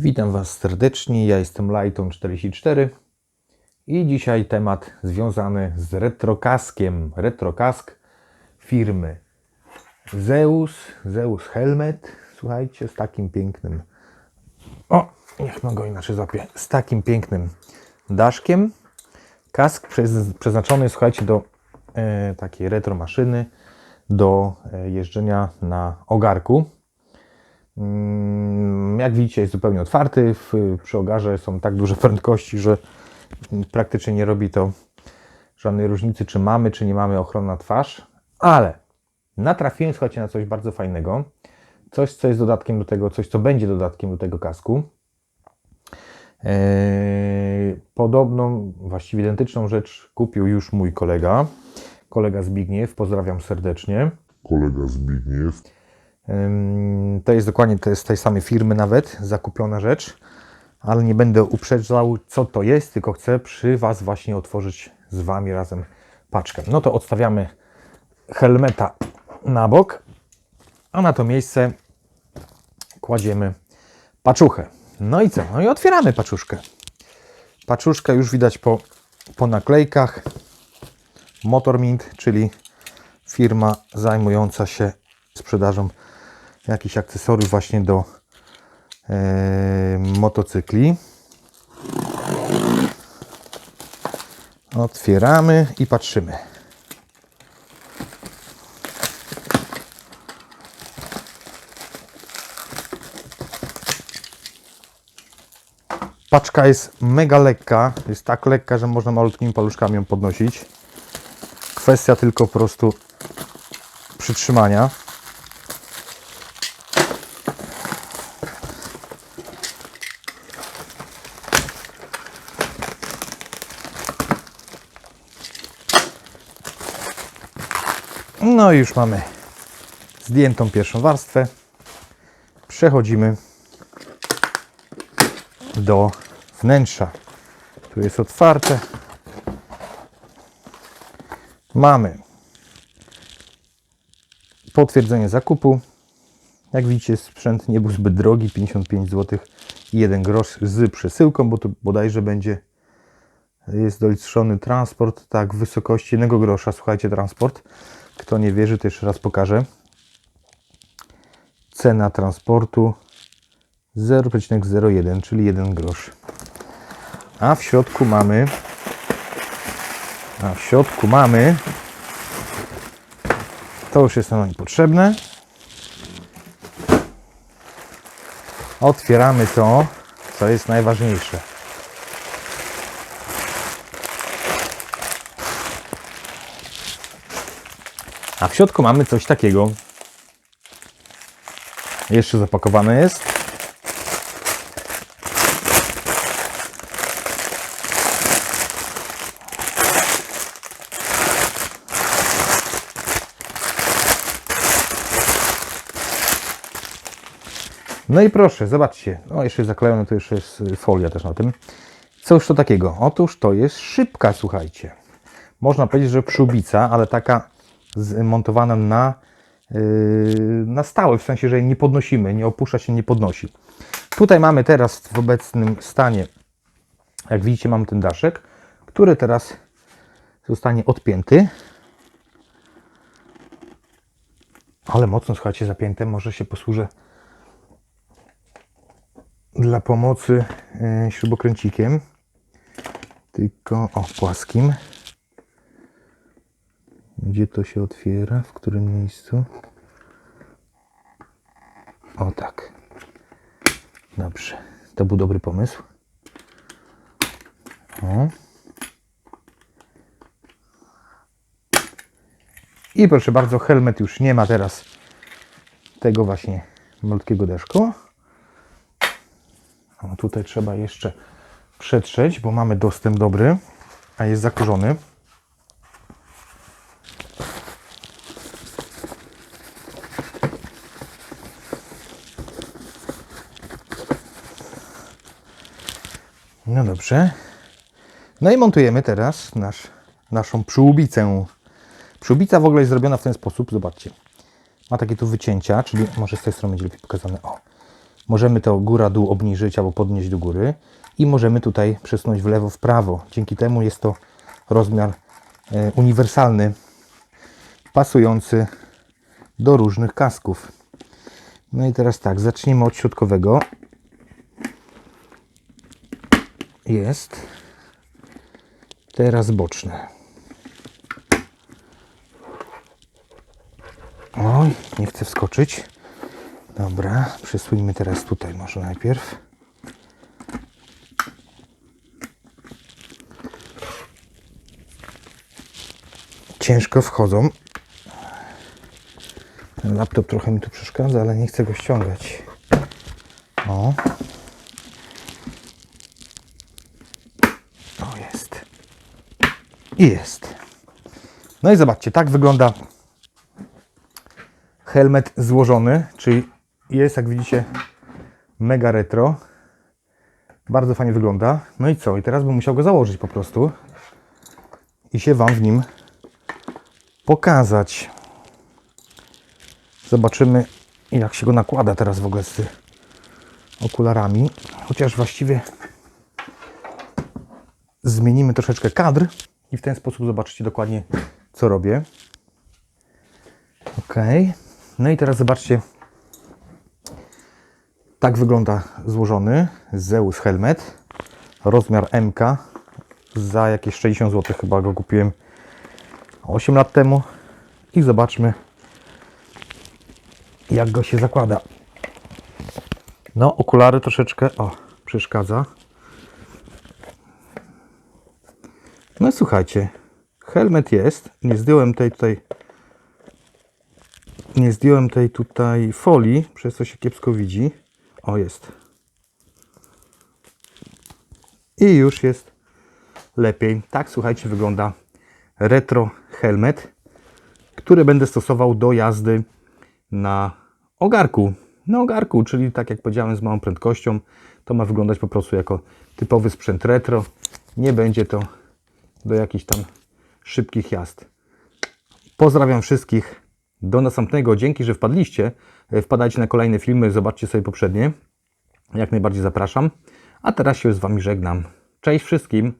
Witam Was serdecznie, ja jestem Lighton44 i dzisiaj temat związany z retrokaskiem. Retrokask firmy Zeus, Zeus Helmet, słuchajcie, z takim pięknym, o, niech no go inaczej złapię, z takim pięknym daszkiem. Kask przez, przeznaczony, słuchajcie, do e, takiej retro maszyny, do e, jeżdżenia na ogarku. Mm, Jak widzicie, jest zupełnie otwarty. W, przy ogarze są tak duże prędkości, że praktycznie nie robi to żadnej różnicy, czy mamy, czy nie mamy ochrony na twarz. Ale natrafiłem, słuchajcie, na coś bardzo fajnego. Coś, co jest dodatkiem do tego, coś, co będzie dodatkiem do tego kasku. Eee, Podobną, właściwie identyczną rzecz kupił już mój kolega. Kolega Zbigniew, pozdrawiam serdecznie. kolega Zbigniew, To jest dokładnie to jest z tej samej firmy nawet zakupiona rzecz, ale nie będę uprzedzał co to jest, tylko chcę przy Was właśnie otworzyć z Wami razem paczkę. No to odstawiamy helmeta na bok, a na to miejsce kładziemy paczuchę. No i co? No i otwieramy paczuszkę. Paczuszkę już widać po, po naklejkach. Motormint, czyli firma zajmująca się sprzedażą jakichś akcesoriów właśnie do e, motocykli. Otwieramy i patrzymy. Paczka jest mega lekka, jest tak lekka, że można malutkimi paluszkami ją podnosić. Kwestia tylko po prostu przytrzymania. No i już mamy zdjętą pierwszą warstwę. Przechodzimy do wnętrza. Tu jest otwarte. Mamy potwierdzenie zakupu. Jak widzicie, sprzęt nie był zbyt drogi, 55 zł i 1 grosz z przesyłką, bo to bodajże będzie jest doliczony transport, tak, w wysokości 1 grosza. Słuchajcie, transport. Kto nie wierzy, to jeszcze raz pokażę. Cena transportu 0,01, czyli 1 grosz. A w środku mamy a w środku mamy to już jest nam niepotrzebne. Otwieramy to, co jest najważniejsze. A w środku mamy coś takiego. Jeszcze zapakowane jest. No i proszę, zobaczcie. O, jeszcze jest zaklejone, to jeszcze jest y, folia też na tym. Cóż to takiego? Otóż to jest szybka, słuchajcie. Można powiedzieć, że przyłbica, ale taka zmontowana na, yy, na stałe, w sensie, że nie podnosimy, nie opuszcza się, nie podnosi. Tutaj mamy teraz w obecnym stanie, jak widzicie, mamy ten daszek, który teraz zostanie odpięty. Ale mocno, słuchajcie, zapięte. Może się posłużę dla pomocy yy, śrubokręcikiem. Tylko, o, płaskim. Gdzie to się otwiera? W którym miejscu? O tak. Dobrze. To był dobry pomysł. O. I proszę bardzo, helmet już nie ma teraz tego właśnie malutkiego deszku. O, tutaj trzeba jeszcze przetrzeć, bo mamy dostęp dobry, a jest zakurzony. No dobrze. No i montujemy teraz nasz, naszą przyłbicę. Przyłbica w ogóle jest zrobiona w ten sposób, zobaczcie. Ma takie tu wycięcia, czyli może z tej strony będzie lepiej pokazane. O. Możemy to góra-dół obniżyć albo podnieść do góry i możemy tutaj przesunąć w lewo, w prawo. Dzięki temu jest to rozmiar e, uniwersalny, pasujący do różnych kasków. No i teraz tak, zacznijmy od środkowego. Jest. Teraz boczne. Oj, nie chcę wskoczyć. Dobra, przesuńmy teraz tutaj może najpierw. Ciężko wchodzą. Ten laptop trochę mi tu przeszkadza, ale nie chcę go ściągać. O, jest. I jest. No i zobaczcie, tak wygląda helmet złożony, czyli jest, jak widzicie, mega retro. Bardzo fajnie wygląda. No i co? I teraz bym musiał go założyć po prostu i się Wam w nim pokazać. Zobaczymy, jak się go nakłada teraz w ogóle z okularami. Chociaż właściwie zmienimy troszeczkę kadr i w ten sposób zobaczycie dokładnie, co robię. Ok. No i teraz zobaczcie, tak wygląda złożony Zeus Helmet. Rozmiar MK. Za jakieś 60 zł chyba go kupiłem 8 lat temu. I zobaczmy, jak go się zakłada. No, okulary troszeczkę, o, przeszkadza. No słuchajcie, helmet jest. Nie zdjąłem tej tutaj nie zdjąłem tej tutaj folii, przez co się kiepsko widzi. O, jest. I już jest lepiej. Tak, słuchajcie, wygląda retro helmet, który będę stosował do jazdy na ogarku. Na ogarku, czyli tak jak powiedziałem, z małą prędkością. To ma wyglądać po prostu jako typowy sprzęt retro. Nie będzie to do jakichś tam szybkich jazd. Pozdrawiam wszystkich. Do następnego. Dzięki, że wpadliście. Wpadajcie na kolejne filmy, zobaczcie sobie poprzednie. Jak najbardziej zapraszam. A teraz się z Wami żegnam. Cześć wszystkim.